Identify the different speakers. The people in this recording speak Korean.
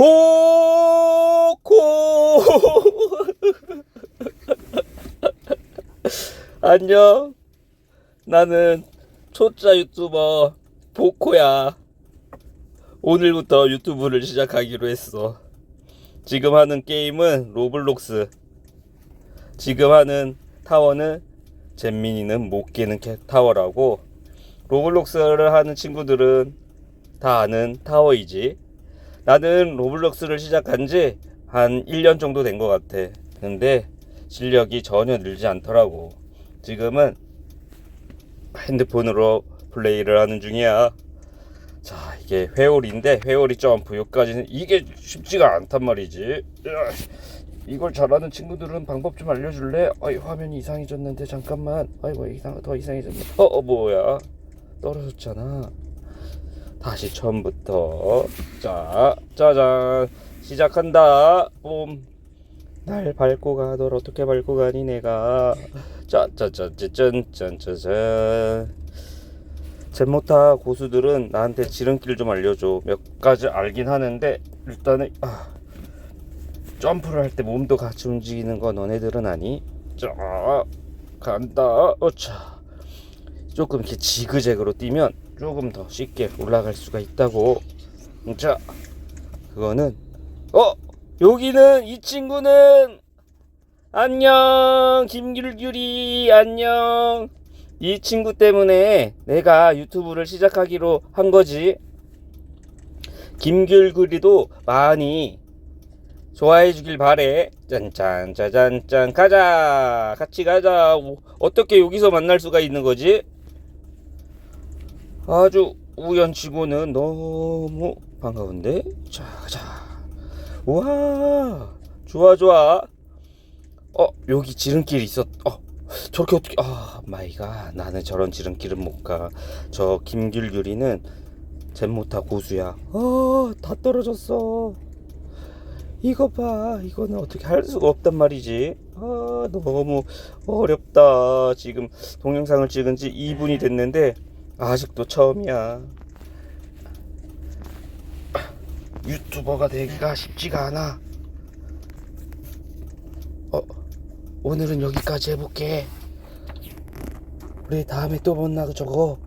Speaker 1: 보코. 안녕. 나는 초짜 유튜버 보코야. 오늘부터 유튜브를 시작하기로 했어. 지금 하는 게임은 로블록스. 지금 하는 타워는 잼민이는 못 깨는 캐- 타워라고. 로블록스를 하는 친구들은 다 아는 타워이지 나는 로블록스를 시작한 지 한 1년 정도 된 것 같아. 근데 실력이 전혀 늘지 않더라고. 지금은 핸드폰으로 플레이를 하는 중이야. 자, 이게 회오리인데 회오리 점프 여기까지는 이게 쉽지가 않단 말이지. 이걸 잘하는 친구들은 방법 좀 알려줄래? 아이 화면이 이상해졌는데 잠깐만. 아이고 이상 더 이상해졌네. 어, 어 뭐야? 떨어졌잖아. 다시 처음부터. 자 짜잔. 시작한다. 뽐. 날 밟고 가널 어떻게 밟고 가니 내가? 짜짜짜짜짠짠짜잔 젠모타 고수들은 나한테 지름길 좀 알려줘. 몇 가지 알긴 하는데 일단은 아, 점프를 할 때 몸도 같이 움직이는 거 너네들은 아니? 자 간다. 어차. 조금 이렇게 지그재그로 뛰면 조금 더 쉽게 올라갈 수가 있다고. 자, 그거는 어 여기는 이 친구는 안녕 김귤귤이 안녕 이 친구 때문에 내가 유튜브를 시작하기로 한 거지. 김귤귤이도 많이 좋아해 주길 바래. 짠짠 짜잔짠 가자. 같이 가자. 오, 어떻게 여기서 만날 수가 있는 거지? 아주 우연치고는 너무 반가운데? 자, 가자. 우와, 좋아, 좋아. 어, 여기 지름길 있었, 어, 저렇게 어떻게, 아, 마이가. 나는 저런 지름길은 못 가. 저 김귤귤이는 잼모타 고수야. 어, 다 떨어졌어. 이거 봐. 이거는 어떻게 할 수가 없단 말이지. 아, 너무 어렵다. 지금 동영상을 찍은 지 2분이 됐는데, 아직도 처음이야. 유튜버가 되기가 쉽지가 않아. 어, 오늘은 여기까지 해볼게. 우리 다음에 또 만나 저거.